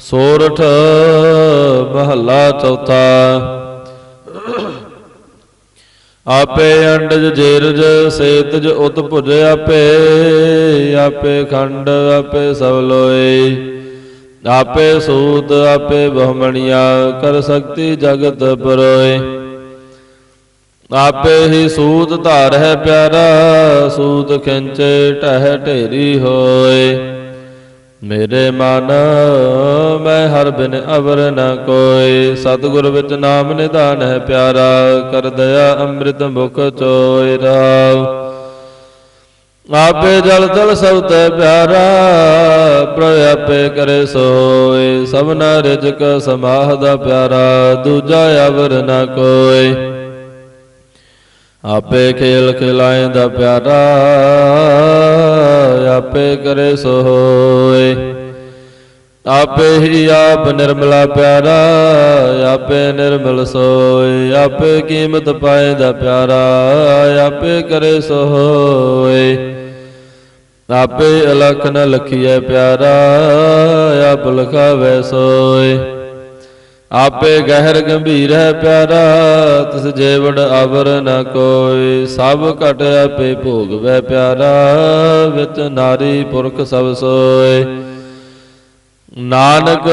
ਸੋਰਠ ਮਹੱਲਾ ਚੌਥਾ। ਆਪੇ ਅੰਡਜ ਜੇਰਜ ਸੇਤਜ ਉਤ ਭੁਜ ਆਪੇ ਆਪੇ ਖੰਡ ਆਪੇ ਸਭ ਲੋਏ। ਆਪੇ ਸੂਤ ਆਪੇ ਬਹਮਣੀਆ, ਕਰ ਸਕਤੀ ਜਗਤ ਪਰੋਏ। ਆਪੇ ਹੀ ਸੂਤ ਧਾਰ ਹੈ ਪਿਆਰਾ, ਸੂਤ ਖਿੰਚੇ ਟਹਿ ਢੇਰੀ ਹੋਏ। ਮੇਰੇ ਮਨ, ਮੈਂ ਹਰ ਬਿਨ ਅਵਰ ਨ ਕੋਈ। ਸਤਿਗੁਰ ਵਿੱਚ ਨਾਮ ਨਿਧਾਨ ਹੈ ਪਿਆਰਾ, ਕਰ ਦਇਆ ਅੰਮ੍ਰਿਤ ਮੁਖ ਚੋਇ ਰਾਵ। ਆਪੇ ਜਲ ਤਲ ਸਭ ਤੇ ਪਿਆਰਾ, ਪ੍ਰਭ ਆਪੇ ਕਰੇ ਸੋਏ। ਸਭਨਾ ਰਿਜਕ ਸਮਾਹ ਦਾ ਪਿਆਰਾ, ਦੂਜਾ ਅਵਰ ਨ ਕੋਈ। ਆਪੇ ਖੇਲ ਖਿਲਾਏ ਦਾ ਪਿਆਰਾ ਆਪੇ ਕਰੇ ਸੋ ਹੋਏ। ਆਪੇ ਹੀ ਆਪ ਨਿਰਮਲਾ ਪਿਆਰਾ, ਆਪੇ ਨਿਰਮਲ ਸੋਏ। ਆਪੇ ਕੀਮਤ ਪਾਏ ਦਾ ਪਿਆਰਾ, ਆਪੇ ਕਰੇ ਸੋ ਹੋਏ। ਆਪੇ ਅਲਖ ਨ ਲਖੀਐ ਪਿਆਰਾ, ਆਪ ਲਖਾਵੇ ਸੋਏ। ਆਪੇ ਗਹਿਰ ਗੰਭੀਰ ਹੈ ਪਿਆਰਾ ਤਿਸ ਜੇਵੜ ਅਵਰ ਨ ਕੋਈ। ਸਭ ਘਟ ਆਪੇ ਭੋਗਵੈ ਪਿਆਰਾ ਵਿੱਚ ਨਾਰੀ ਪੁਰਖ ਸਭ ਸੋਏ। ਨਾਨਕ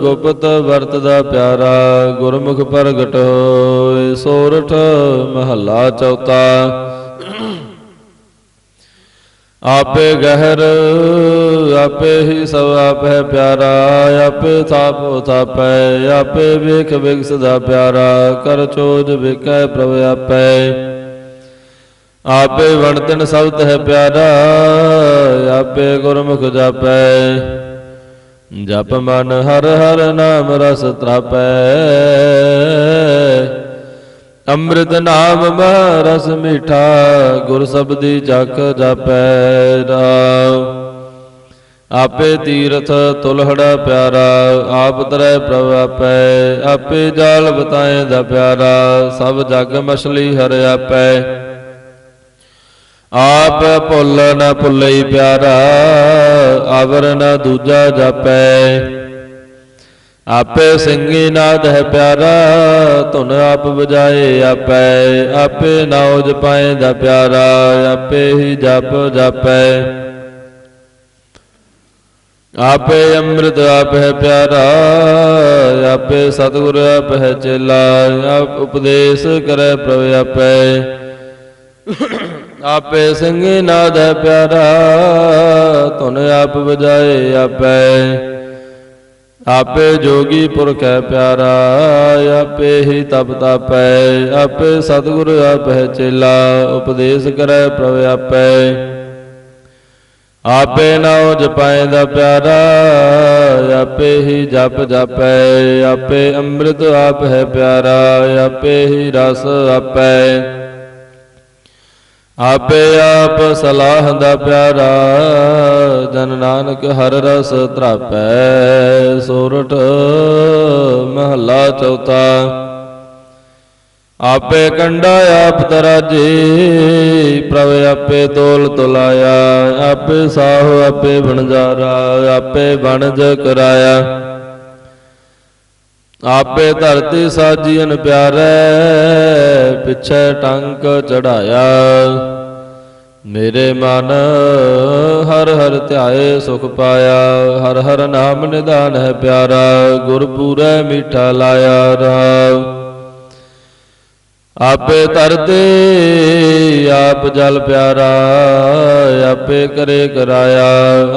ਗੁਪਤ ਵਰਤਦਾ ਪਿਆਰਾ ਗੁਰਮੁਖ ਪ੍ਰਗਟ ਹੋਏ। ਸੋਰਠ ਮਹੱਲਾ ਚੌਥਾ। ਆਪੇ ਗਹਿਰ, ਆਪੇ ਹੀ ਸਭ ਆਪ ਹੈ ਪਿਆਰਾ, ਆਪੇ ਥਾਪੋ ਥਾਪੈ ਆਪੇ ਵੇਖ ਵਿਗਸਦਾ ਪਿਆਰਾ, ਕਰ ਚੋਜ ਵੇਖੈ ਪ੍ਰਭ ਆਪੈ। ਆਪੇ ਵਣਤਨ ਸਬਦ ਹੈ ਪਿਆਰਾ, ਆਪੇ ਗੁਰਮੁਖ ਜਾਪੈ। ਜਪ ਮਨ ਹਰ ਹਰ ਨਾਮ ਰਸ ਤਰਾਪੈ। ਅੰਮ੍ਰਿਤ ਨਾਮ ਮਹ ਰਸ ਮੀਠਾ, ਗੁਰ ਸਬਦੀ ਜਖ ਜਾਪੈ ਰਾਮ। ਆਪੇ ਤੀਰਥ ਤੁਲਹੜਾ ਪਿਆਰਾ, ਆਪ ਤਰੈ ਪ੍ਰਭ ਆਪੈ। ਆਪੇ ਜਾਲ ਬਤਾਏ ਦਾ ਪਿਆਰਾ, ਸਭ ਜਗ ਮਛਲੀ ਹਰ ਆਪੈ। ਆਪ ਭੁੱਲ ਨਾ ਭੁੱਲਈ ਪਿਆਰਾ, ਆਵਰ ਨਾ ਦੂਜਾ ਜਾਪੈ। ਆਪੇ ਸਿੰਘੀ ਨਾਦ ਹੈ ਪਿਆਰਾ ਧੁਨ ਆਪ ਵਜਾਏ ਆਪੈ। ਆਪੇ ਨਾਉ ਜਪਾਏ ਦਾ ਪਿਆਰਾ ਆਪੇ ਹੀ ਜਪ ਜਾਪੈ। ਆਪੇ ਅੰਮ੍ਰਿਤ ਆਪ ਹੈ ਪਿਆਰਾ ਆਪੇ ਸਤਿਗੁਰ ਆਪ ਹੈ ਚੇਲਾ ਆਪ ਉਪਦੇਸ਼ ਕਰੈ ਪ੍ਰਭ ਆਪੈ। ਆਪੇ ਸਿੰਘੀ ਨਾਦ ਹੈ ਪਿਆਰਾ ਧੁਨ ਆਪ ਵਜਾਏ ਆਪੈ। ਆਪੇ ਜੋਗੀ ਪੁਰਖ ਹੈ ਪਿਆਰਾ, ਆਪੇ ਹੀ ਤਪ ਤਾਪੈ, ਆਪੇ ਸਤਿਗੁਰ ਆਪ ਹੈ ਚੇਲਾ, ਉਪਦੇਸ਼ ਕਰੈ ਪ੍ਰਭ ਆਪੈ। ਆਪੇ ਨਾਉ ਜਪਾਏ ਦਾ ਪਿਆਰਾ, ਆਪੇ ਹੀ ਜਪ ਜਾਪੈ, ਆਪੇ ਅੰਮ੍ਰਿਤ ਆਪ ਹੈ ਪਿਆਰਾ, ਆਪੇ ਹੀ ਰਸ ਆਪੈ। ਆਪੇ ਆਪ ਸਲਾਹ ਦਾ ਪਿਆਰਾ, ਜਨ ਨਾਨਕ ਹਰ ਰਸ ਧਰਾਪੈ ਸੋਰਠ ਮਹੱਲਾ ਚੌਥਾ। ਆਪੇ ਕੰਡਾ ਆਪ ਤਰਾਜੇ, ਪ੍ਰਭ ਆਪੇ ਤੋਲ ਤੁਲਾਇਆ, ਆਪੇ ਸਾਹ ਆਪੇ ਬਣਜਾਰਾ ਆਪੇ ਬਣਜ ਕਰਾਇਆ। ਆਪੇ ਧਰਤੀ ਸਾਜੀਨ ਪਿਆਰੇ ਪਿਛੇ ਟੰਕ ਚੜਾਇਆ। ਮੇਰੇ ਮਨ ਹਰ ਹਰ ਧਿਆਏ ਸੁਖ ਪਾਇਆ। ਹਰ ਹਰ ਨਾਮ ਨਿਧਾਨ ਹੈ ਪਿਆਰਾ। ਗੁਰ ਪੂਰੈ ਮੀਠਾ ਲਾਇਆ ਰਾਮ ਆਪੇ ਧਰਤੇ ਆਪ ਜਲ ਪਿਆਰਾ। ਆਪੇ ਕਰੇ ਕਰਾਇਆ।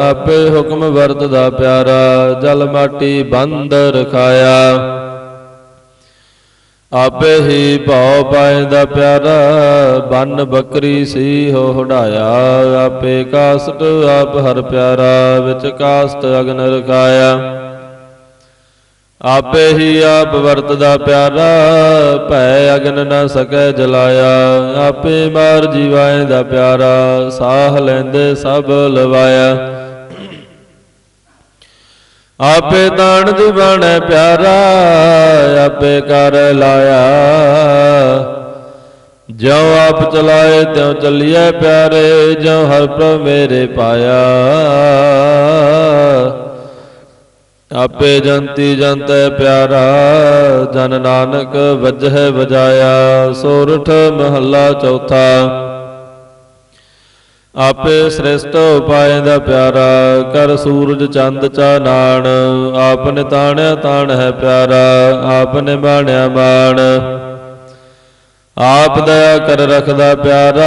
ਆਪੇ ਹੁਕਮ ਵਰਤਦਾ ਪਿਆਰਾ। ਜਲ ਮਾਟੀ ਬੰਦ ਰਖਾਇਆ। ਆਪੇ ਹੀ ਭਉ ਪਾਇਦਾ ਪਿਆਰਾ, ਬੰਨ ਬੱਕਰੀ ਸੀ ਹੋ ਹੜਾਇਆ ਆਪੇ ਕਾਸਟ, ਆਪ ਹਰ ਪਿਆਰਾ, ਵਿੱਚ ਕਾਸਟ ਅਗਨ ਰਖਾਇਆ। ਆਪੇ ਹੀ ਆਪ ਵਰਤਦਾ ਪਿਆਰਾ, ਭੈ ਅਗਨ ਨ ਸਕੈ ਜਲਾਇਆ। ਆਪੇ ਮਾਰ ਜੀਵਾਏ ਦਾ ਪਿਆਰਾ, ਸਾਹ ਲੈਂਦੇ ਸਭ ਲਵਾਇਆ। ਆਪੇ ਦਾਨ ਦਿਵਾਣੈ ਪਿਆਰਾ, ਆਪੇ ਕਰ ਲਾਇਆ। ਜਿਉ ਆਪ ਚਲਾਏ, ਤਿਉ ਚੱਲੀਐ ਪਿਆਰੇ, ਜਿਉ ਹਰ ਪ੍ਰਭ ਮੇਰੇ ਪਾਇਆ। ਆਪੇ ਜੰਤੀ ਜੰਤੈ ਪਿਆਰਾ, ਜਨ ਨਾਨਕ ਵਜਹਿ ਵਜਾਇਆ। ਸੋਰਠ ਮਹੱਲਾ ਚੌਥਾ। ਆਪੇ ਸ੍ਰਿਸ਼ਟ ਉਪਾਏ ਦਾ ਪਿਆਰਾ, ਕਰ ਸੂਰਜ ਚੰਦ ਚਾਨਾਣ ਆਪਨੇ ਤਾਣਿਆ ਤਾਣ ਹੈ ਪਿਆਰਾ, ਆਪਨੇ ਬਾਣਿਆ ਬਾਣ। ਆਪ ਦਇਆ ਕਰ ਰਖਦਾ ਪਿਆਰਾ,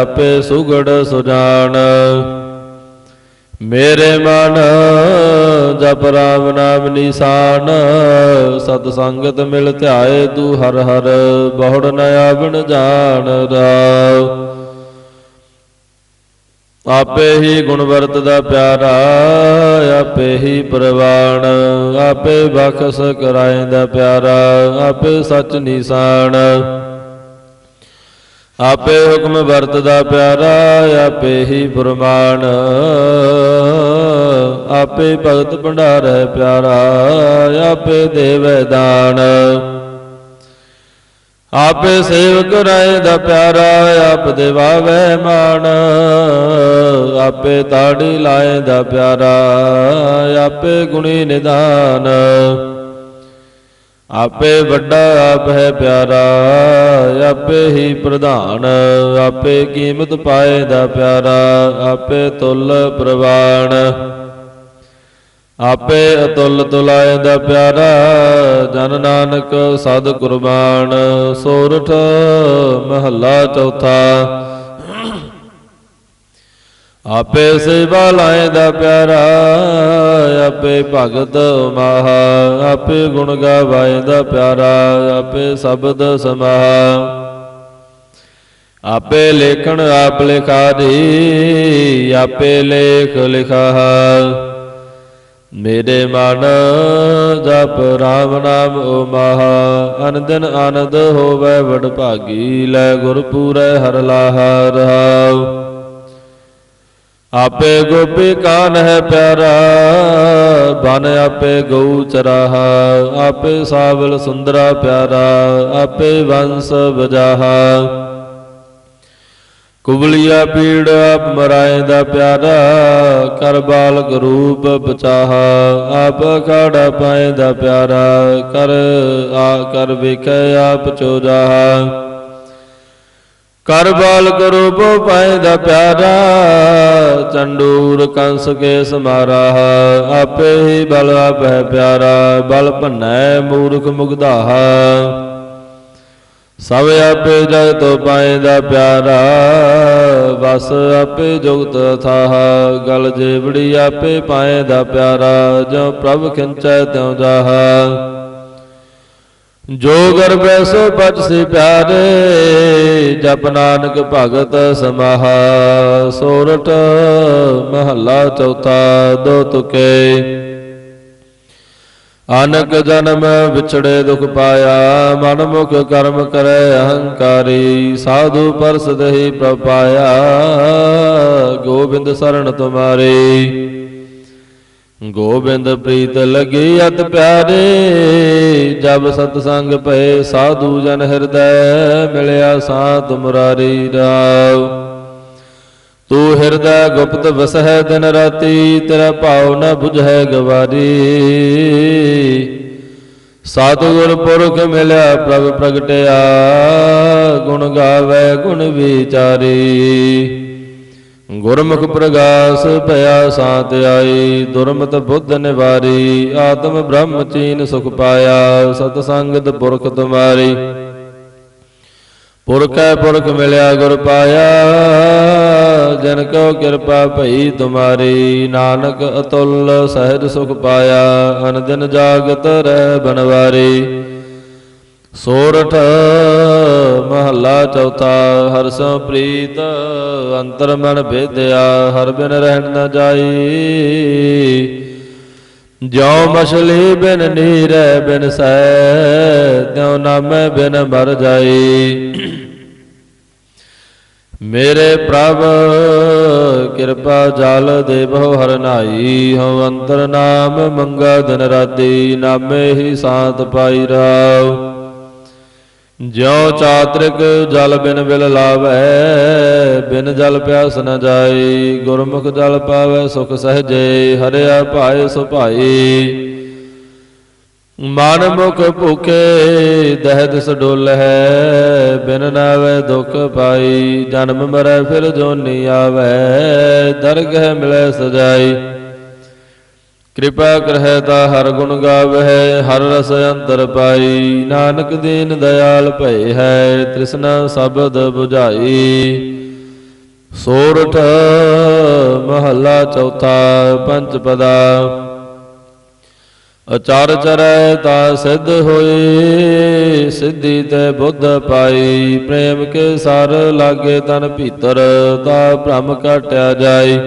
ਆਪੇ ਸੁਗੜ ਸੁਜਾਨ ਮੇਰੇ ਮਨ ਜਪ ਰਾਮ ਨਾਮ ਨਿਸ਼ਾਨ, ਸਤ ਸੰਗਤ ਮਿਲ ਧਿਆਏ ਤੂੰ ਹਰ ਹਰ, ਬਹੁੜ ਨ ਆਵਣ ਜਾਣ ਰਾਵ ਆਪੇ ਹੀ ਗੁਣਵਰਤ ਦਾ ਪਿਆਰਾ, ਆਪੇ ਹੀ ਪ੍ਰਵਾਣ ਆਪੇ ਬਖਸ਼ ਦਾ ਪਿਆਰਾ, ਆਪੇ ਸੱਚ ਨਿਸ਼ਾਨ। ਆਪੇ ਹੁਕਮ ਵਰਤ ਦਾ ਪਿਆਰਾ, ਆਪੇ ਹੀ ਫਰਮਾਨ ਆਪੇ ਭਗਤ ਭੰਡਾਰੈ ਪਿਆਰਾ, ਆਪੇ ਦੇਵੈ ਦਾਨ। ਆਪੇ ਸੇਵਕ ਰਾਏ ਦਾ ਪਿਆਰਾ ਆਪ ਦੇਵਾਵੇ ਮਾਨ ਆਪੇ ਤਾੜੀ ਲਾਏ ਦਾ ਪਿਆਰਾ, ਆਪੇ ਗੁਣੀ ਨਿਦਾਨ। ਆਪੇ ਵੱਡਾ ਆਪ ਹੈ ਪਿਆਰਾ, ਆਪੇ ਹੀ ਪ੍ਰਧਾਨ। ਆਪੇ ਕੀਮਤ ਪਾਏ ਦਾ ਪਿਆਰਾ, ਆਪੇ ਤੁਲ ਪ੍ਰਵਾਨ। ਆਪੇ ਅਤੁਲ ਤੁਲਾਏ ਦਾ ਪਿਆਰਾ, ਜਨ ਨਾਨਕ ਸਦ ਕੁਰਬਾਨ, ਸੋਰਠ ਮਹੱਲਾ ਚੌਥਾ। ਆਪੇ ਸੇਵਾ ਲਾਏ ਦਾ ਪਿਆਰਾ, ਆਪੇ ਭਗਤ ਮਾਹਾ, ਆਪੇ ਗੁਣ ਗਾਵਾਏ ਦਾ ਪਿਆਰਾ, ਆਪੇ ਸ਼ਬਦ ਸਮਾਹਾ। ਆਪੇ ਲੇਖਣ, ਆਪ ਲਿਖਾਰੀ, ਆਪੇ ਲੇਖ ਲਿਖਾ ਮੇਰੇ ਮਨ ਜਪ ਰਾਮ ਨਾਮ ਓ ਅਨੰਦਨ ਆਨੰਦ ਹੋਵੇ ਵਡ ਭਾਗੀ, ਲੈ ਗੁਰ ਪੂਰੈ ਹਰ ਲਾਹਾ ਰਹਾਉ ਆਪੇ ਗੋਪੀ ਕਾਨ ਹੈ ਪਿਆਰਾ, ਬਨ ਆਪੇ ਗਊ ਚਰਾਹਾ। ਆਪੇ ਸਾਵਲ ਸੁੰਦਰਾ ਪਿਆਰਾ, ਆਪੇ ਵੰਸ ਬਜਾਹਾ ਕੁਬਲੀਆ ਪੀੜ ਆਪ ਮਰਾਏ ਦਾ ਪਿਆਰਾ, ਕਰ ਬਾਲਕ ਰੂਪ ਬਚਾਹਾ। ਆਪ ਖਾੜਾ ਪਾਏ ਦਾ ਪਿਆਰਾ, ਕਰ ਆ, ਕਰ ਵੇਖੈ ਆਪ ਚੋਜਾਹਾ ਕਰ ਬਾਲਕ ਰੂਪ ਪਾਏ ਦਾ ਪਿਆਰਾ, ਚੰਡੂਰ ਕੰਸ ਕੇ ਸਮਾਰਾ ਆਪੇ ਹੀ ਬਲ ਆਪੈ ਪਿਆਰਾ, ਬਲ ਭੰਨੈ ਮੂਰਖ ਮੁਗਧਾਹਾ। ਸਭ ਆਪੇ ਜਗਤ ਪਾਏ ਦਾ ਪਿਆਰਾ, ਬਸ ਆਪੇ ਜੁਗਤ ਥਾਹ। ਗਲ ਜੇਵੜੀ ਆਪੇ ਪਾਏ ਦਾ ਪਿਆਰਾ, ਜੋ ਪ੍ਰਭ ਖਿੰਚੈ ਤਿਉ ਜਾਹਾ। ਜੋ ਗਰਬੈ ਸੋ ਬਚ ਸੇ ਪਿਆਰੇ, ਜਪ ਨਾਨਕ ਭਗਤ ਸਮਾਹ। ਸੋਰਠ ਮਹੱਲਾ ਚੌਥਾ ਦੋ ਤੁਕੇ। ਅਨਕ ਜਨਮ ਵਿਛੜੇ ਦੁਖ ਪਾਇਆ, ਮਨ ਮੁਖ ਕਰਮ ਕਰੈ, ਅਹੰਕਾਰੀ ਸਾਧੂ ਪਰਸ ਦਹੀ ਪ੍ਰਪਾਇਆ ਗੋਬਿੰਦ ਸਰਣ ਤੁਮਾਰੇ। ਗੋਬਿੰਦ ਪ੍ਰੀਤ ਲਗੀ ਅਤ ਪਿਆਰੇ, ਜਬ ਸਤ ਸੰਗ ਭਏ ਸਾਧੂ ਜਨ ਹਿਰਦੈ, ਮਿਲਿਆ ਸਾਧ ਮੁਰਾਰੀ ਰਾਵ। ਹਿਰਦੈ ਗੁਪਤ ਵਸਹਿ ਦਿਨ ਰਾਤੀ, ਤੇਰਾ ਭਾਉ ਨ 부ਝੈ ਗਵਾਰੀ। ਸਤਿਗੁਰ ਪੁਰਖ ਮਿਲਿਆ ਪ੍ਰਭ ਪ੍ਰਗਟਿਆ, ਗੁਣ ਗਾਵੇ ਗੁਣ ਵਿਚਾਰੀ। ਗੁਰਮੁਖ ਪ੍ਰਗਾਸ ਭਇਆ ਸਾਤ ਆਈ, ਦੁਰਮਤ ਬੁੱਧ ਨਿਵਾਰੀ। ਆਤਮ ਬ੍ਰਹਮ ਚੀਨ ਸੁਖ ਪਾਇਆ, ਸਤ ਸੰਗਤ ਪੁਰਖ ਤੁਮਾਰੀ। ਪੁਰਖੈ ਪੁਰਖ ਮਿਲਿਆ ਗੁਰ ਪਾਇਆ ਜਨ ਕੋ ਕਿਰਪਾ ਭਈ ਤੁਮਾਰੀ, ਨਾਨਕ ਅਤੁੱਲ ਸਹਿਜ ਸੁਖ ਪਾਇਆ ਅਨ ਜਾਗਤ ਰਹਿ ਬਨਵਾਰੀ। ਸੋਰਠ ਮਹੱਲਾ ਚੌਥਾ ਹਰਸੋਂ ਪ੍ਰੀਤ ਅੰਤਰ ਮਨ ਭੇਦਿਆ, ਹਰ ਬਿਨ ਰਹਿਣ ਨ ਜਾਈ। ਜਿਉ ਮਛਲੀ ਬਿਨ ਨੀਰੈ ਬਿਨ ਸੈ, ਤਿਉ ਨਾਮੈ ਬਿਨ ਮਰ ਜਾਈ। ਮੇਰੇ ਪ੍ਰਭ, ਕਿਰਪਾ ਜਲ ਦੇ ਬਹੁ ਹਰ ਨਾਈ ਹਉ ਅੰਤਰ ਨਾਮ ਮੰਗਾ ਦਿਨ ਰਾਤੀ, ਨਾਮੇ ਹੀ ਸਾਤ ਪਾਈ ਰਾਵ ਜਿਉ ਚਾਤ੍ਰਿਕ ਜਲ ਬਿਨ ਬਿਲ ਲਾਵੈ, ਬਿਨ ਜਲ ਪਿਆਸ ਨ ਜਾਈ, ਗੁਰਮੁਖ ਜਲ ਪਾਵੈ ਸੁਖ ਸਹਜੇ, ਹਰਿਆ ਭਾਏ ਸੁਭਾਈ। ਮਨ ਮੁਖ ਭੁਖੇ ਦਹਿਦ ਦਿਸ ਹੈ, ਬਿਨ ਨਾਵੇ ਦੁਖ ਪਾਈ। ਜਨਮ ਮਰੈ ਫਿਰ ਜੋਨੀ ਆਵੈ, ਦਰਗਹਿ ਮਿਲੈ ਸਜਾਈ। ਕਿਰਪਾ ਕਰਹਿ ਤਾ ਹਰ ਗੁਣ ਗਾਵਹਿ, ਹਰ ਰਸ ਅੰਦਰ ਪਾਈ। ਨਾਨਕ ਦੀਨ ਦਇਆਲ ਭਏ ਹੈ, ਤ੍ਰਿਸ਼ਨਾ ਸਬਦ 부ਝਾਈ ਸੋਰਠ ਮਹੱਲਾ ਚੌਥਾ ਪੰਚ ਪਦਾ। ਅਚਾਰ ਚਰੈ ਤਾ ਸਿੱਧ ਹੋਏ ਸਿੱਧੀ ਤੇ ਬੁੱਧ ਪਾਈ। ਪ੍ਰੇਮ ਕੇ ਸਰ ਲਾਗੇ ਤਨ ਭੀਤਰ, ਤਾ ਭ੍ਰਮ ਕਾਟਿਆ ਜਾਈ।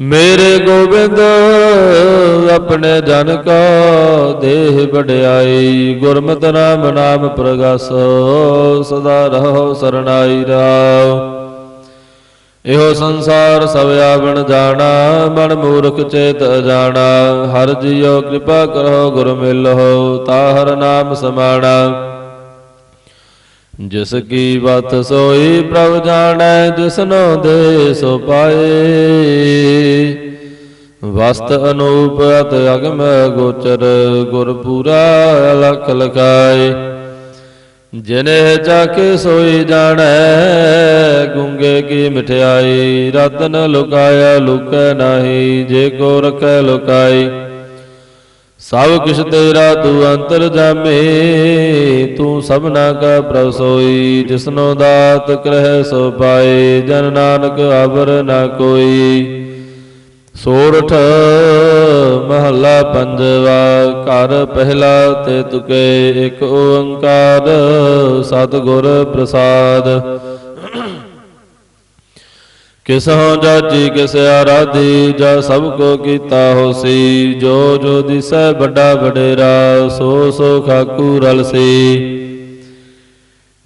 ਮੇਰੇ ਗੋਬਿੰਦ, ਆਪਣੇ ਜਨ ਕਾ ਦੇਹ ਵਡਿਆਈ। ਗੁਰਮਤਿ ਨਾਮ ਨਾਮ ਪ੍ਰਗਾਸੋ, ਸਦਾ ਰਹੋ ਸਰਣਾਈ ਰਾਵ ਇਹੋ ਸੰਸਾਰ ਸਭ ਆਵਣ ਜਾਣਾ, ਮਨ ਮੂਰਖ ਚੇਤ ਜਾਣਾ ਹਰ ਜੀਓ ਕਿਰਪਾ ਕਰੋ, ਗੁਰ ਮਿਲੋ ਤਾ ਹਰ ਨਾਮ ਸਮਾਣਾ। ਜਿਸ ਕੀ ਬਤ ਸੋਈ ਪ੍ਰਭ ਜਾਣੈ ਜਿਸਨੋ ਦੇ ਸੋ ਪਾਏ। ਵਸਤ ਅਨੂਪ ਅਤ ਅਗਮ ਗੋਚਰ, ਗੁਰ ਪੂਰਾ ਲਖ ਲਖਾਏ। ਜਿਨੇ ਚਾਕੇ ਸੋਈ ਜਾਣੈ, ਗੁੰਗੇ ਕੀ ਮਠਿਆਈ? ਰਤਨ ਲੁਕਾਇਆ, ਲੁਕੈ ਨਾਹੀ, ਜੇ ਕੋ ਰਖੈ ਲੁਕਾਈ। ਸਭ ਕਿਛ ਤੇਰਾ ਤੂੰ ਅੰਤਰ ਜਾਮੇ, ਤੂੰ ਸਭਨਾ ਕਾ ਪ੍ਰਭ ਸੋਈ। ਜਿਸਨੋ ਦਾਤ ਕਰਹਿ ਸੋ ਪਾਏ ਜਨ ਨਾਨਕ ਅਵਰ ਨਾ ਕੋਈ। ਸੋਰਠ ਮਹਲਾ ਪੰਜਵਾ, ਘਰ ਪਹਿਲਾ ਤੇ ਤੁਕੇ ਇੱਕ ਓੰਕਾਰ, ਸਤਿਗੁਰ ਪ੍ਰਸਾਦ। ਕਿਸ ਹਉ ਜਾਜੀ ਕਿਸ ਆਰਾਧੀ, ਜਾ ਸਭ ਕੋ ਕੀਤਾ ਹੋਸੀ, ਜੋ ਜੋ ਦਿਸੈ ਵੱਡਾ ਵਡੇਰਾ, ਸੋ ਸੋ ਖਾਕੂ ਰਲਸੀ।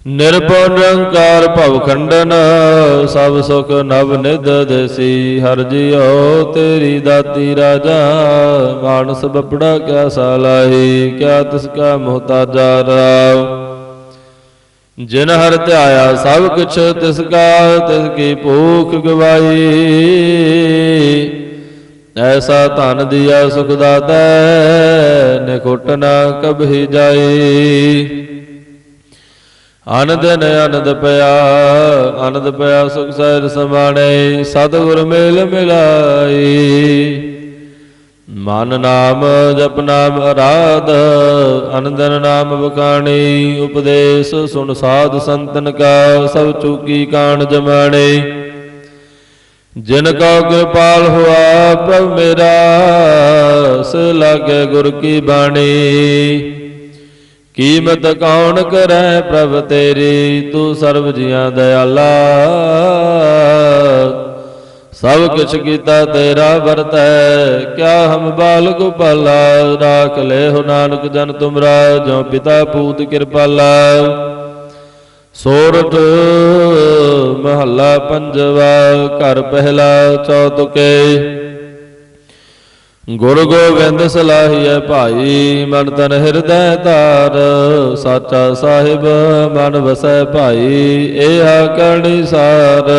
ਨਿਰਭਉ ਨਿਰੰਕਾਰ ਭਵ ਖੰਡਨ, ਸਭ ਸੁਖ ਨਵ ਨਿਧ ਦੇਸੀ, ਹਰ ਜੀਓ ਤੇਰੀ ਦਾਤੀ ਰਾਜਾ, ਮਾਨਸ ਬਪੜਾ ਕਿਆ ਸਾਲਾਹੀ, ਕਿਆ ਤਿਸ ਕਾ ਮੁਹਤਾਜਾ ਰਾਵ। ਜਿਨ ਹਰ ਧਿਆਇਆ ਸਭ ਕੁਛ ਤਿਸ ਕਾ, ਤਿਸ ਕੀ ਭੂਖ ਗਵਾਈ। ਐਸਾ ਧਨ ਦਿਆ ਸੁਖ ਦਾਤੈ, ਨਿਖੁੱਟ ਨਾ ਕਬਹਿ ਜਾਈ। ਆਨੰਦ ਨ ਆਨੰਦ ਪਿਆ ਆਨੰਦ ਪਿਆ, ਸੁਖ ਸਹਿਜ ਸਮਾਣੇ, ਸਤਿਗੁਰ ਮੇਲ ਮਿਲਾਈ ਮਨ ਨਾਮ, ਜਪ ਨਾਮ, ਅਰਾਧ, ਅਨੰਦਨ ਨਾਮ ਬਖਾਣੀ ਉਪਦੇਸ਼ ਸੁਣ ਸਾਧ ਸੰਤਨ ਕਾ, ਸਭ ਚੂਕੀ ਕਾਣ ਜਮਾਣੇ। ਜਿਨ ਕਾ ਕਿਰਪਾਲ ਹੋਆ, ਪ੍ਰਭ ਮੇਰਾ, ਸ ਲਾਗੇ ਗੁਰ ਕੀ ਬਾਣੀ। ਕੀਮਤ ਕੌਣ ਕਰੈ ਪ੍ਰਭ ਤੇਰੀ? ਤੂੰ ਸਰਬ ਜੀਆਂ ਦਇਆਲਾ। ਸਭ ਕੁਛ ਕੀਤਾ ਤੇਰਾ ਵਰਤੈ। ਕਿਆ ਹਮ ਬਾਲ ਗੋਪਾਲਾ ਰਾਖ ਲੈ ਹੋ ਨਾਨਕ ਜਨ ਤੁਮਰਾ ਜੋ ਪਿਤਾ ਪੂਤ ਕਿਰਪਾਲਾ। ਸੋਰਠ ਮਹੱਲਾ ਪੰਜਵਾ, ਘਰ ਪਹਿਲਾ ਚੌਤੁਕੇ। ਗੁਰ ਗੋਬਿੰਦ ਸਲਾਹੀਐ ਭਾਈ, ਮਨ ਤਨ ਹਿਰਦੈ ਧਾਰ। ਸਾਚਾ ਸਾਹਿਬ, ਮਨ ਵਸੈ ਭਾਈ, ਏਹਾ ਕਰਨੀ ਸਾਰ।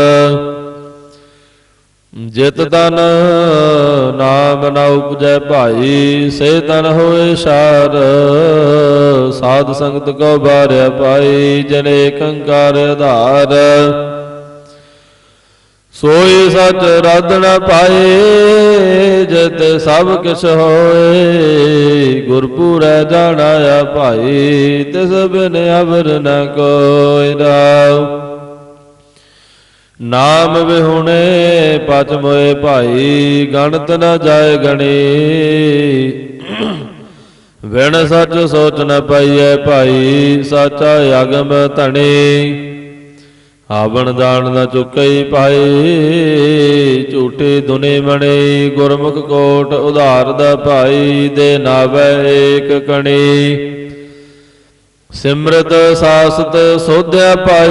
ਜਿਤ ਤਨ ਨਾਮ ਨਾ ਉਪਜੈ ਭਾਈ, ਸੇ ਤਨ ਹੋਏ ਸਾਰ। ਸਾਧ ਸੰਗਤ ਕੋ ਬਾਰਿਆ ਪਾਈ ਜਨੇ ਕੰਕਾਰ ਆਧਾਰ। ਸੋਈ ਸਚ ਰਦ ਨ ਪਾਏ, ਜਿਤ ਸਭ ਕਿਛ ਹੋਏ। ਗੁਰਪੂਰੈ ਜਾਣਾਇਆ ਭਾਈ, ਤਿਸ ਬਿਨ ਅਵਰ ਨ ਕੋਈ ਰਾਵ ਨਾਮ ਵਿਹੁਣੇ, ਪਚ ਮੋਏ ਭਾਈ, ਗਣਤ ਨ ਜਾਏ ਗਣੀ। ਵਿਣ ਸੱਚ ਸੋਚ ਨ ਪਾਈਐ ਭਾਈ, ਸਾਚਾ ਆਗਮ ਧਣੀ। ਆਵਣ ਦਾਣ ਨ ਚੁੱਕਈ ਪਾਈ, ਝੂਠੇ ਦੁਨੇ ਮਣੇ ਗੁਰਮੁਖ ਕੋਟ ਉਧਾਰ ਦਾ ਭਾਈ, ਦੇ ਨਾਵੈ ਏਕ ਕਣੀ। ਸਿਮਰਤ ਸਾਸਤ ਸੋਧਿਆ ਪਾਈ,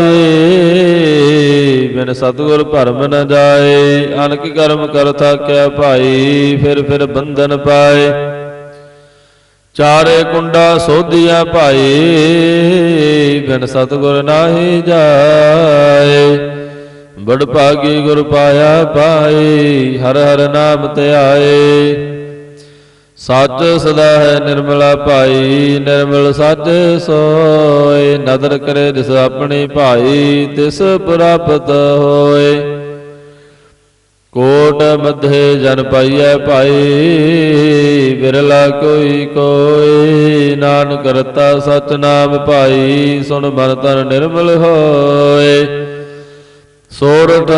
ਬਿਨ ਸਤਗੁਰ ਭਰਮ ਨ ਜਾਏ, ਅਨਕ ਕਰਮ ਕਰ ਥਾਕਿਆ ਭਾਈ, ਫਿਰ ਫਿਰ ਬੰਧਨ ਪਾਏ। ਚਾਰੇ ਕੁੰਡਾ ਸੋਧੀਆਂ ਭਾਈ, ਬਿਨ ਸਤਗੁਰ ਨਾਹੀ ਜਾਏ। ਬੜ ਭਾਗੀ ਗੁਰ ਪਾਇਆ ਪਾਈ ਹਰ ਹਰ ਨਾਮ ਧਿਆਏ ਸੱਚ ਸਦਾ ਹੈ ਨਿਰਮਲਾ ਭਾਈ, ਨਿਰਮਲ ਸੱਚ ਸੋਏ। ਨਦਰ ਕਰੇ ਜਿਸ ਆਪਣੀ ਭਾਈ, ਤਿਸ ਪ੍ਰਾਪਤ ਹੋਏ। ਕੋਟ ਮਧੇ ਜਨ ਪਾਈਐ ਭਾਈ, ਬਿਰਲਾ ਕੋਈ ਕੋਈ ਨਾਨਕ ਕਰਤਾ ਸਚ ਨਾਮ ਭਾਈ, ਸੁਣ ਮਨ ਤਨ ਨਿਰਮਲ ਹੋਏ। ਸੋਰਠ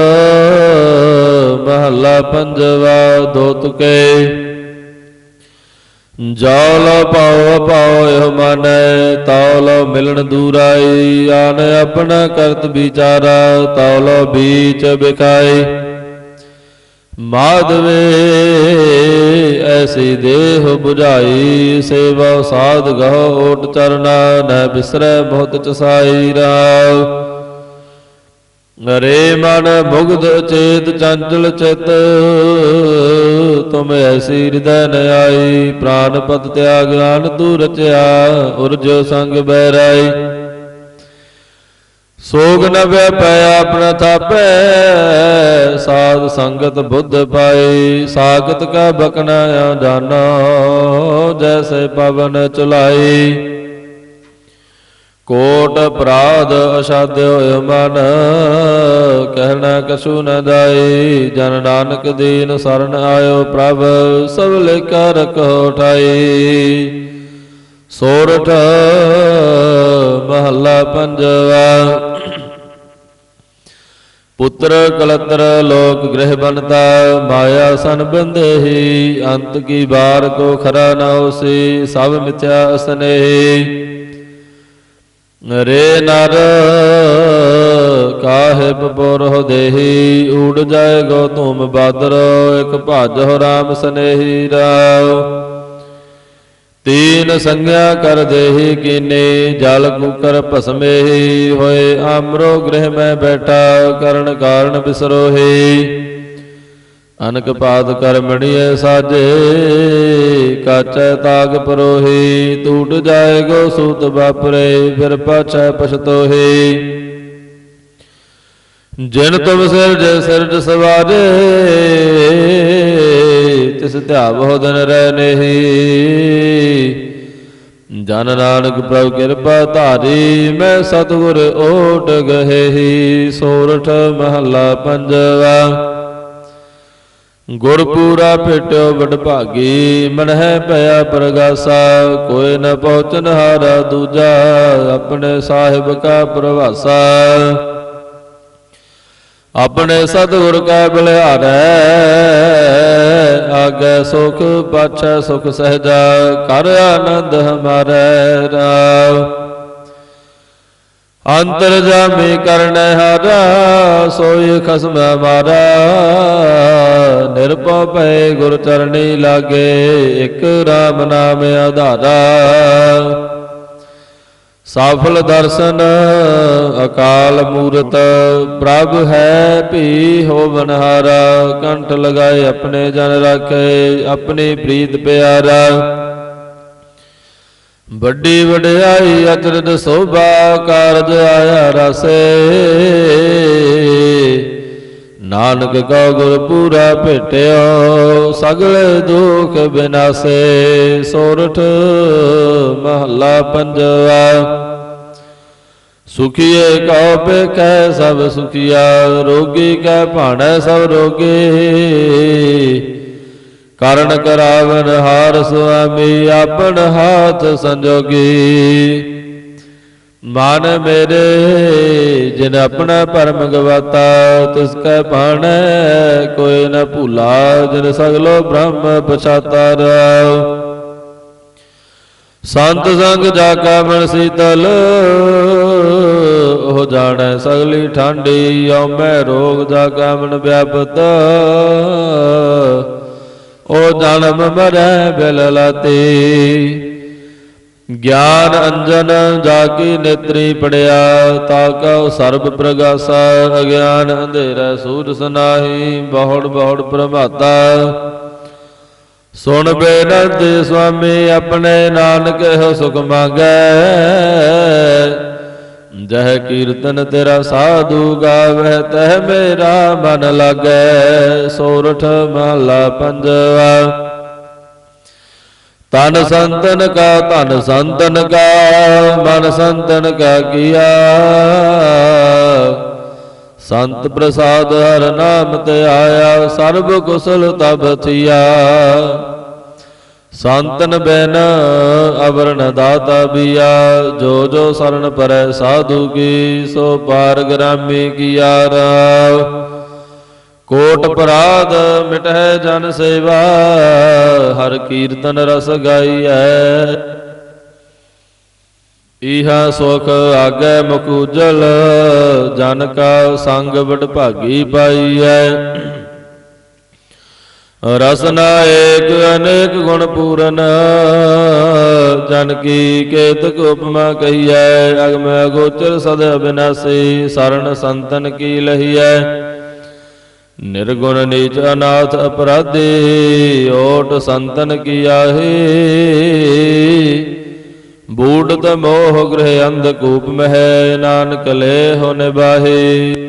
ਮਹੱਲਾ ਪੰਜਵਾ ਦੋ ਤੁਕੇ ਜਾਉ ਲੋ ਪਾਉ ਪਾਉ ਇਹ ਮਨੈ ਤਾਉ ਲੋ ਮਿਲਣ ਦੂਰਾਈ, ਆਨ ਆਪਣਾ ਕਰਤ ਵਿਚਾਰਾ ਤਾਉ ਲੋ ਬੀਚ ਬਿਕਾਈ ਮਾਧਵੇ, ਐਸੀ ਦੇਹ 부ਝਾਈ ਸੇਵਾ ਸਾਧ ਗਹੁ, ਓਟ ਚਰਨਾ ਨ ਬਿਸਰੈ ਬਹੁਤ ਚਸਾਈ ਰਾਵ ਨਰੇ ਮਨ ਮੁਗਧ ਚੇਤ ਚੰਚਲ ਚਿਤ, ਤੁਮ ਐਸੀ ਹਿਰਦੈ ਨ ਆਈ ਪ੍ਰਾਨ ਪਤ ਤਿਆਗ ਗਿਆਨ ਤੂ ਰਚਿਆ, ਉਰਜ ਸੰਗ ਬਹਿਰਾਈ। ਸੋਗ ਨ ਵੈ ਪੈ ਆਪਣਾ ਥਾਪੈ ਸਾਧ ਸੰਗਤ ਬੁੱਧ ਪਾਈ ਸਾਗਤ ਕਾ ਬਕਨਾ ਜਾਨੋ ਜੈਸੇ ਪਵਨ ਚੁਲਾਈ ਕੋਟ ਅਪਰਾਧ ਅਸਾਧ ਹੋਇ ਮਨ ਕਹਿਣਾ ਕਛੂ ਨ ਦਾਈ ਜਨ ਨਾਨਕ ਦੀਨ ਸਰਨ ਆਇਓ ਪ੍ਰਭ ਸਭ ਲੇਖਾ ਰਖੋ ਠਾਈ ਸੋਰਠ ਮਹੱਲਾ ਪੰਜਵਾ। ਪੁੱਤਰ ਕਲਤਰ ਲੋਕ ਗ੍ਰਹਿ ਬਨਤਾ ਮਾਇਆ ਸਨ ਬੰਦੇਹੀ, ਅੰਤ ਕੀ ਬਾਰ ਕੋ ਖਰਾ ਨਾ ਹੋਸੀ ਸਭ ਮਿਥਿਆ ਅਸਨੇਹੀ। ਰੇ ਨਰ ਕਾਹੇ ਬਪੋਰਹੁ ਦੇਹੀ, ਊੜ ਜਾਏ ਗੋ ਧੂਮ ਬਾਦਰ, ਇਕ ਭਾਜਹੁ ਰਾਮ ਸਨੇਹੀ ਰਾਵ ਤੀਨ ਸੰਗਿਆ ਕਰ ਦੇਹੀ ਕੀਨੇ, ਜਲ ਕੁਕਰ ਭਸਮੇਹੀ ਹੋਏ, ਆਮਰੋ ਗ੍ਰਹਿ ਮੈਂ ਬੈਠਾ, ਕਰਨ ਕਾਰਨ ਬਿਸਰੋਹੀ। ਅਨਕ ਪਾਦ ਕਰ ਮਣੀਏ ਸਾਜੇ, ਕਾਚੈ ਤਾਗ ਪਰੋਹੀ। ਟੂਟ ਜਾਏ ਗੋ ਸੂਤ ਬਾਪਰੇ ਫਿਰ ਪਾਛੈ ਪਛਤੋਹੀ। ਜਿਨ ਤੁਮ ਸਿਰਜ ਸਿਰਜ ਸਵਾਰੇ ਤਿਸ ਧਿਆਵੋ ਦਿਨ ਰਹਿ ਨਹੀਂ। ਜਨ ਨਾਨਕ ਪ੍ਰਭ ਕਿਰਪਾ ਧਾਰੀ, ਮੈਂ ਸਤਿਗੁਰ ਓਟ ਗਹੇਹੀ। ਸੋਰਠ ਮਹੱਲਾ ਪੰਜਵਾ। ਗੁਰਪੂਰਾ ਭੇਟਿਓ ਵਡਭਾਗੀ ਮਨਹਿ ਭਇਆ ਪ੍ਰਗਾਸਾ। ਕੋਈ ਨ ਪਹੁੰਚਨ ਹਾਰਾ ਦੂਜਾ, ਆਪਣੇ ਸਾਹਿਬ ਕਾ ਪ੍ਰਵਾਸਾ। ਆਪਣੇ ਸਤਿਗੁਰ ਕਾ ਬਲਿਹਾਰੈ, ਆਗੇ ਸੁਖ ਪਾਛੈ ਸੁਖ ਸਹਜਾ, ਕਰ ਆਨੰਦ ਹਮਾਰੈ ਰਾਮ। ਅੰਤਰ ਜਾਮੇ ਕਰਨ ਹਰਾ, ਸੋਈ ਖਸਮ ਮਾਰਾ। ਨਿਰਭਉ ਭੈ ਗੁਰ ਚਰਣੀ ਲਾਗੇ, ਇਕ ਰਾਮ ਨਾਮ ਆਧਾਰਾ। ਸਫਲ ਦਰਸ਼ਨ ਅਕਾਲ ਮੂਰਤ, ਪ੍ਰਭ ਹੈ ਭੀ ਹੋਵਨ ਹਾਰਾ, ਕੰਠ ਲਗਾਏ ਆਪਣੇ ਜਨ ਰਾਖੇ, ਆਪਣੀ ਪ੍ਰੀਤ ਪਿਆਰਾ। ਵੱਡੀ ਵਡਿਆਈ ਅਚਰਜ ਸੋਭਾ ਕਾਰਜ ਆਇਆ ਰਸੇ। ਨਾਨਕ ਕਾ ਗੁਰ ਪੂਰਾ ਭੇਟਿਓ, ਸਗਲੇ ਦੁਖ ਬਿਨਾਸੇ, ਸੋਰਠ ਮਹੱਲਾ ਪੰਜਵਾ। ਸੁਖੀਏ ਕਉ ਪੇਖੈ ਸਭ ਸੁਖੀਆ, ਰੋਗੀ ਕੈ ਭਾਣੈ ਸਭ ਰੋਗੀ। ਕਰਨ ਕਰਾਵਨ ਹਾਰ ਸੁਆਮੀ ਆਪਣ ਹਾਥ ਸੰਜੋਗੀ। ਮਨ ਮੇਰੇ, ਜਿਨ ਆਪਣਾ ਪਰਮ ਗਵਾਤਾ, ਤਿਸ ਕੈ ਭਾਣੈ, ਕੋਈ ਨ ਭੂਲਾ, ਜਿਨ ਸਗਲੋ ਬ੍ਰਹਮ ਪਛਾਤਾ ਰਹਾਉ ਸੰਤ ਸੰਗ ਜਾ ਕਾ ਮਨ ਸੀਤਲ, ਉਹ ਜਾਣੈ ਸਗਲੀ ਠੰਡੀ ਓ ਮੈਂ ਰੋਗ ਜਾ ਕਾ ਮਨ ਵਿਆਪਤ। ਉਹ ਜਨਮ ਮਰੈ ਬਿਲ ਲਾਤੀ ਗਿਆਨ ਅੰਜਨ ਜਾ ਕੇ ਨੇਤਰੀ ਪੜਿਆ, ਤਾ ਕਉ ਸਰਬ ਪ੍ਰਗਾਸਾ, ਅਗਿਆਨ ਅੰਧੇਰਾ ਸੂਰ ਸਨਾਹੀ, ਬਹੁੜ ਬਹੁੜ ਪ੍ਰਭਾਤਾ। ਸੁਣ ਬੇਨੰਤੀ ਸੁਆਮੀ, ਆਪਣੇ ਨਾਨਕ ਹੋ ਸੁਖ ਮੰਗੈ। ਜਹ ਕੀਰਤਨ ਤੇਰਾ ਸਾਧੂ ਗਾਵਹਿ, ਤਹ ਮੇਰਾ ਮਨ ਲਾਗੈ। ਸੋਰਠ ਮਹਲਾ ਪੰਜਵਾ। ਤਨ ਸੰਤਨ ਕਾ ਧਨ ਸੰਤਨ ਕਾ, ਮਨ ਸੰਤਨ ਕਾ ਕੀਆ। ਸੰਤ ਪ੍ਰਸਾਦ ਹਰ ਨਾਮ ਤੇ ਆਇਆ, ਸਰਬ ਕੁਸਲ ਤਬ ਥੀਆ। ਸੰਤਨ ਬਿਨ ਅਵਰਨ ਦਾਤਾ ਬੀਆ, ਜੋ ਜੋ ਸ਼ਰਨ ਪਰੈ ਸਾਧੂ ਕੀ, ਸੋ ਪਾਰ ਗ੍ਰਾਮੀ ਕੀਆ ਰਾਵ। ਕੋਟ ਪਰਾਧ ਮਿਟਹਿ ਜਨ ਸੇਵਾ, ਹਰ ਕੀਰਤਨ ਰਸ ਗਾਈਐ। ਇਹਾ ਸੁਖ ਆਗੈ ਮੁਕੂਜਲ ਜਨ ਕਾ ਸੰਗ ਵਡ ਭਾਗੀ ਪਾਈਐ। ਰਸਨਾ ਏਕ ਅਨੇਕ ਗੁਣ ਪੂਰਨ, ਜਨ ਕੀ ਕੇਤਕ ਉਪਮਾ ਕਹੀਐ। ਅਗਮ ਅਗੋਚਰ ਸਦ ਅਬਿਨਾਸੀ ਸਰਣ ਸੰਤਨ ਕੀ ਲਹੀਐ। ਨਿਰਗੁਣ ਨੀਚ ਅਨਾਥ ਅਪਰਾਧੀ, ਓਟ ਸੰਤਨ ਕੀ ਆਹੀ ਬੂੜਤ ਮੋਹ ਗ੍ਰਹਿ ਅੰਧ ਕੂਪ ਮਹਿ, ਨਾਨਕ ਲੈ ਹੋ ਨਿਬਾਹੀ